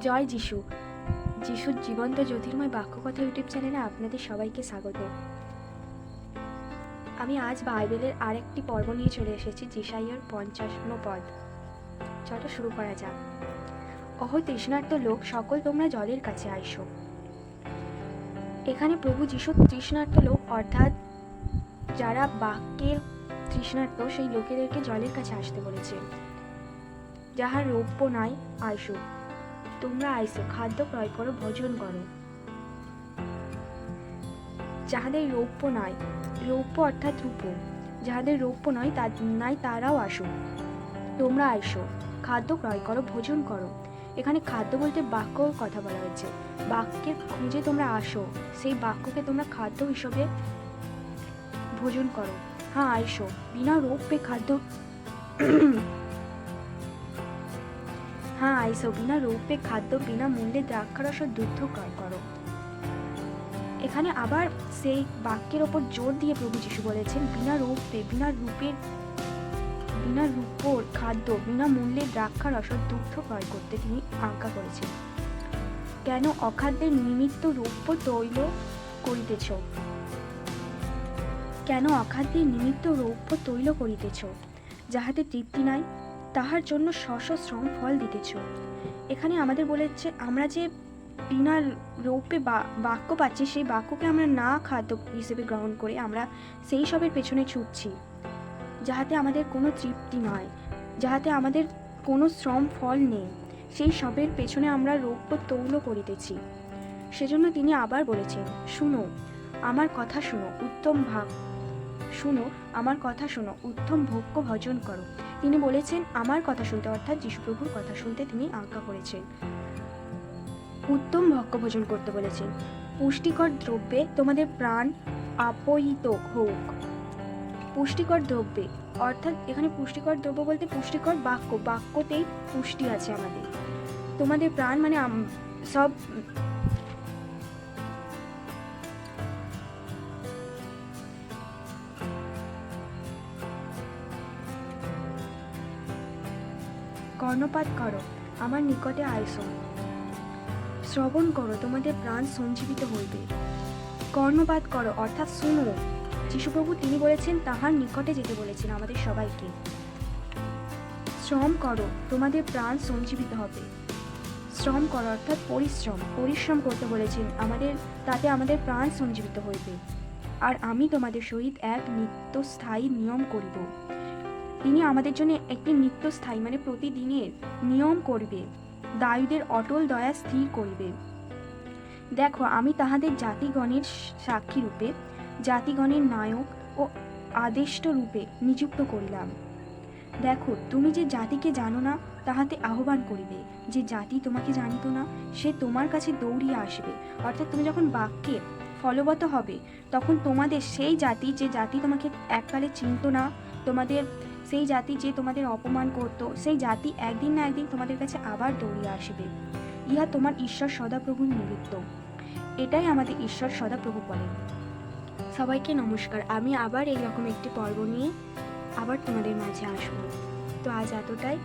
জয় যিশু। যিশুর জীবন্ত জ্যোতির্ময় বাক্য কথা ইউটিউব চ্যানেলে আপনাদের সবাইকে স্বাগত। আমি আজ বাইবেলের আরেকটি পর্ব নিয়ে চলে এসেছি জিসাইয়ের পঞ্চাশম পদ। চলো শুরু করা যাক। অহ, তৃষ্ণার্ত লোক, সকল তোমরা জলের কাছে আইসো। এখানে প্রভু যিশু তৃষ্ণার্ত লোক, অর্থাৎ যারা বাক্যের তৃষ্ণার্ত, সেই লোকেদেরকে জলের কাছে আসতে বলেছে। যাহার রৌপ্য নাই, আইসো। তোমরা আইসো, খাদ্য ক্রয় করো, ভোজন করো। যাহাদের রৌপ্য নাই রৌপ্য অর্থাৎ রূপ। যাহাদের রৌপ্য নয় তা নাই তারাও আসো। তোমরা আইসো, খাদ্য ক্রয় করো, ভোজন করো। এখানে খাদ্য বলতে বাক্য কথা বলা হয়েছে। বাক্যের খুঁজে তোমরা আসো, সেই বাক্যকে তোমরা খাদ্য হিসেবে ভোজন করো। হ্যাঁ আইসো। বিনা রৌপ্যে খাদ্য হ্যাঁ আইসো। বিনা রৌপ্যে খাদ্য, বিনা মূল্যে দ্রাক্ষারস দুগ্ধ ক্রয় করো। এখানে আবার সেই বাক্যের ওপর জোর দিয়ে প্রভু যিশু বলেছেন, বিনা রৌপ্যে, বিনা রূপের, বিনা রূপোর খাদ্য, বিনা মূল্যে দ্রাক্ষারস দুগ্ধ ক্রয় করতে তিনি আজ্ঞা করেছেন। কেন অখাদ্যের নিমিত্ত রৌপ্য তৈল করিতেছ? কেন অখাদ্যের নিমিত্ত রৌপ্য তৈল করিতেছ? যাহাতে তৃপ্তি নাই তাহার জন্য শশ শ্রম ফল দিতেছ। এখানে আমাদের বলেছে, আমরা যে বিনা রৌপে বা- বাক্য পাচ্ছি, সেই বাক্যকে আমরা না খাদ্য হিসেবে গ্রহণ করে আমরা সেই সবের পেছনে ছুটছি, যাহাতে আমাদের কোনো তৃপ্তি নয় যাহাতে আমাদের কোনো শ্রম ফল নেই, সেই সবের পেছনে আমরা রৌপ্য তৌল করিতেছি। সেজন্য তিনি আবার বলেছেন, শুনো, আমার কথা শুনো, উত্তম ভাব, শুনো, আমার কথা শুনো, উত্তম ভোগ্য ভজন করো। তিনি বলেছেন, আমার কথা শুনতে অর্থাৎ যীশুপ্রভুর কথা শুনতে তিনি আজ্ঞা করেছেন। উত্তম ভক্ষ ভোজন করতে বলেছেন, পুষ্টিকর দ্রব্যে তোমাদের প্রাণ আপয়িত হোক। পুষ্টিকর দ্রব্যে, অর্থাৎ এখানে পুষ্টিকর দ্রব্য বলতে পুষ্টিকর বাক্য, বাক্যতেই পুষ্টি আছে আমাদের। তোমাদের প্রাণ মানে সব কর্ণপাত করো, আমার নিকটে আইসো। শ্রবণ করো, তোমাদের প্রাণ সঞ্জীবিত হইবে। কর্ণপাত করো, অর্থাৎ শুনো। যিশুপ্রভু তিনি বলেছেন, তাহার নিকটে যেতে বলেছেন আমাদের সবাইকে। শ্রম করো, তোমাদের প্রাণ সঞ্জীবিত হবে। শ্রম করো, অর্থাৎ পরিশ্রম। পরিশ্রম করতে বলেছেন আমাদের, তাতে আমাদের প্রাণ সঞ্জীবিত হইবে। আর আমি তোমাদের সহিত এক নিত্য স্থায়ী নিয়ম করিব। তিনি আমাদের জন্য একটি নিত্য স্থায়ী মানে প্রতিদিনের নিয়ম করবে। দায়ুদের অটল দয়া স্থির করিবে। দেখো, আমি তাহাদের জাতিগণের সাক্ষী রূপে, জাতিগণের নায়ক ও আদেষ্ট রূপে নিযুক্ত করিলাম। দেখো, তুমি যে জাতিকে জানো না, তাহাতে আহ্বান করিবে, যে জাতি তোমাকে জানিত না, সে তোমার কাছে দৌড়িয়ে আসবে। অর্থাৎ তুমি যখন বাক্যে ফলবত হবে, তখন তোমাদের সেই জাতি, যে জাতি তোমাকে এককালে চিনত না, তোমাদের সেই জাতি যে তোমাদের অপমান করত, সেই জাতি একদিন না একদিন তোমাদের কাছে আবার দৌড়িয়ে আসবে। ইহা তোমার ঈশ্বর সদাপ্রভুর নিমিত্ত। এটাই আমাদের ঈশ্বর সদাপ্রভু বলেন। সবাইকে নমস্কার। আমি আবার এই রকম একটি পর্ব নিয়ে আবার তোমাদের মাঝে আসব। তো আজ এতটাই।